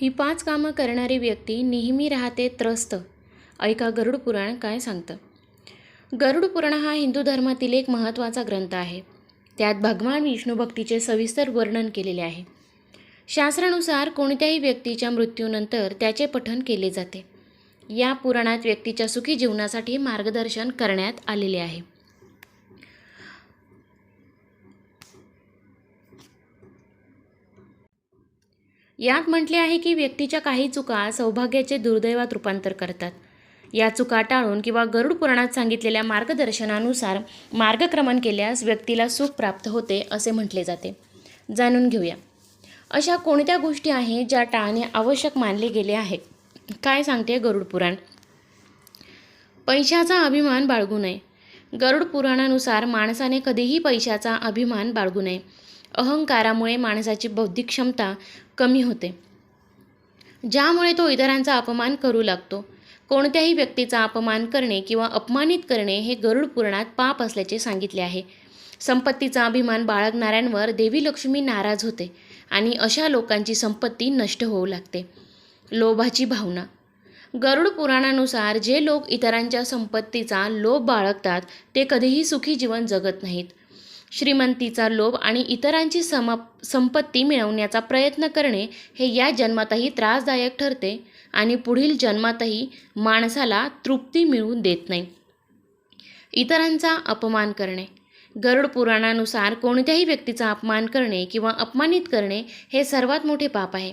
ही पाच कामं करणारी व्यक्ती नेहमी राहते त्रस्त. ऐका गरुड पुराण काय सांगतं? गरुड पुराण हा हिंदू धर्मातील एक महत्त्वाचा ग्रंथ आहे. त्यात भगवान विष्णू भक्तीचे सविस्तर वर्णन केलेले आहे. शास्त्रानुसार कोणत्याही व्यक्तीच्या मृत्यूनंतर त्याचे पठण केले जाते. या पुराणात व्यक्तीच्या सुखी जीवनासाठी मार्गदर्शन करण्यात आलेले आहे. यात म्हटले आहे की व्यक्तीच्या काही चुका सौभाग्याचे दुर्दैवात रूपांतर करतात. या चुका टाळून किंवा गरुड पुराणात सांगितलेल्या मार्गदर्शनानुसार मार्गक्रमण केल्यास व्यक्तीला सुख प्राप्त होते असे म्हटले जाते. जाणून घेऊया. अशा कोणत्या गोष्टी आहेत ज्या टाळणे आवश्यक मानले गेले आहे? काय सांगते गरुड पुराण? पैशाचा अभिमान बाळगू नये. गरुड पुराणानुसार माणसाने कधीही पैशाचा अभिमान बाळगू नये. अहंकारामुळे माणसाची बौद्धिक क्षमता कमी होते. ज्यामुळे तो इतरांचा अपमान करू लागतो. कोणत्याही व्यक्तीचा अपमान करणे किंवा अपमानित करणे हे गरुड पुराणात पाप असल्याचे सांगितले आहे. संपत्तीचा अभिमान बाळगणाऱ्यांवर देवी लक्ष्मी नाराज होते आणि अशा लोकांची संपत्ती नष्ट होऊ लागते. लोभाची भावना. गरुड पुराणानुसार जे लोक इतरांच्या संपत्तीचा लोभ बाळगतात ते कधीही सुखी जीवन जगत नाहीत. श्रीमंतीचा लोभ आणि इतरांची सम संपत्ती मिळवण्याचा प्रयत्न करणे हे या जन्मातही त्रासदायक ठरते आणि पुढील जन्मातही माणसाला तृप्ती मिळवून देत नाही. इतरांचा अपमान करणे गरुड पुराणानुसार कोणत्याही व्यक्तीचा अपमान करणे किंवा अपमानित करणे हे सर्वात मोठे पाप आहे.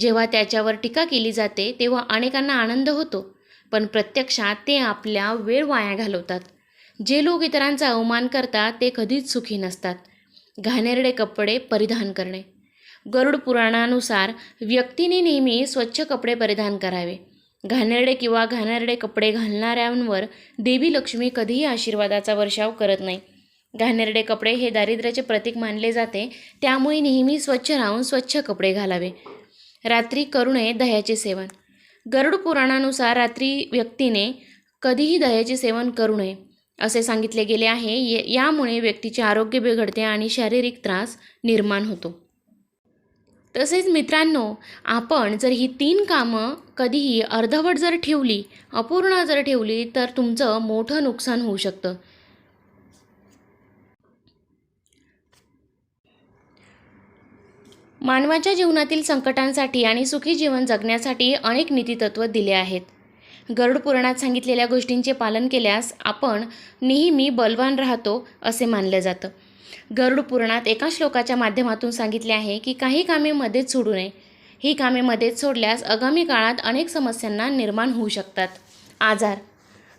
जेव्हा त्याच्यावर टीका केली जाते तेव्हा अनेकांना आनंद होतो पण प्रत्यक्षात ते आपल्या वेळ वाया घालवतात. जे लोक इतरांचा अवमान करतात ते कधीच सुखी नसतात. घाणेरडे कपडे परिधान करणे. गरुड पुराणानुसार व्यक्तीने नेहमी स्वच्छ कपडे परिधान करावे. घाणेरडे किंवा घाणेरडे कपडे घालणाऱ्यांवर देवी लक्ष्मी कधीही आशीर्वादाचा वर्षाव करत नाही. घाणेरडे कपडे हे दारिद्र्याचे प्रतीक मानले जाते त्यामुळे नेहमी स्वच्छ राहून स्वच्छ कपडे घालावे. रात्री करू नये दह्याचे सेवन. गरुड पुराणानुसार रात्री व्यक्तीने कधीही दह्याचे सेवन करू नये. असे सांगितले गेले आहे. यामुळे व्यक्तीचे आरोग्य बिघडते आणि शारीरिक त्रास निर्माण होतो. तसेच मित्रांनो आपण जर ही तीन कामं कधीही अर्धवट जर ठेवली अपूर्ण जर ठेवली तर तुमचं मोठं नुकसान होऊ शकतं. मानवाच्या जीवनातील संकटांसाठी आणि सुखी जीवन जगण्यासाठी अनेक नीतीतत्व दिले आहेत. गरुड पुराणात सांगितलेल्या गोष्टींचे पालन केल्यास आपण नेहमी बलवान राहतो असे मानलं जातं. गरुड पुराणात एका श्लोकाच्या माध्यमातून सांगितले आहे की काही कामे मध्येच सोडू नये. ही कामे मध्येच सोडल्यास आगामी काळात अनेक समस्यांना निर्माण होऊ शकतात. आजार.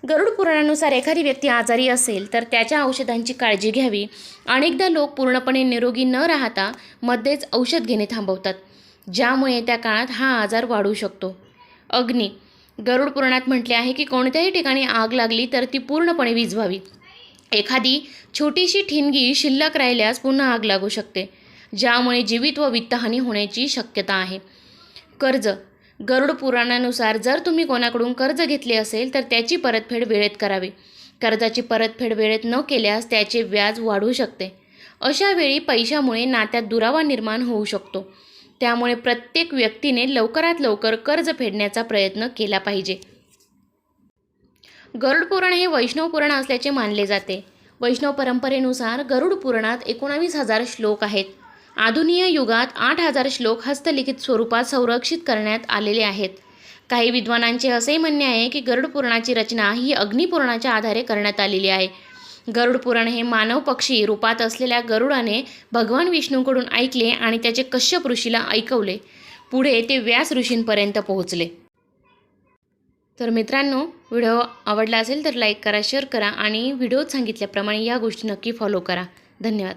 गरुड पुराणानुसार एखादी व्यक्ती आजारी असेल तर त्याच्या औषधांची काळजी घ्यावी. अनेकदा लोक पूर्णपणे निरोगी न राहता मध्येच औषध घेणे थांबवतात ज्यामुळे त्या काळात हा आजार वाढू शकतो. अग्नी. गरुड पुराणात म्हटले आहे की कोणत्याही ठिकाणी आग लागली तर ती पूर्णपणे विझवावी. एखादी छोटीशी ठिणगी शिल्लक राहिल्यास पुन्हा आग लागू शकते ज्यामुळे जीवित व वित्तहानी होण्याची शक्यता आहे. कर्ज. गरुड पुराणानुसार जर तुम्ही कोणाकडून कर्ज घेतले असेल तर त्याची परतफेड वेळेत करावी. कर्जाची परतफेड वेळेत न केल्यास त्याचे व्याज वाढू शकते. अशा वेळी पैशामुळे नात्यात दुरावा निर्माण होऊ शकतो. त्यामुळे प्रत्येक व्यक्तीने लवकरात लवकर कर्ज फेडण्याचा प्रयत्न केला पाहिजे. गरुड पुराण हे वैष्णव पुराण असल्याचे मानले जाते. वैष्णव परंपरेनुसार गरुड पुराणात एकोणावीस हजार श्लोक आहेत. आधुनिक युगात आठ हजार श्लोक हस्तलिखित स्वरूपात संरक्षित करण्यात आलेले आहेत. काही विद्वानांचे असेही म्हणणे आहे की गरुड पुराणाची रचना ही अग्निपुराणाच्या आधारे करण्यात आलेली आहे. गरुड पुराण हे मानव पक्षी रूपात असलेल्या गरुडाने भगवान विष्णूकडून ऐकले आणि त्याचे कश्यप ऋषीला ऐकवले. पुढे ते व्यास ऋषींपर्यंत पोहोचले. तर मित्रांनो व्हिडिओ आवडला असेल तर लाईक करा शेअर करा आणि व्हिडिओत सांगितल्याप्रमाणे या गोष्टी नक्की फॉलो करा. धन्यवाद.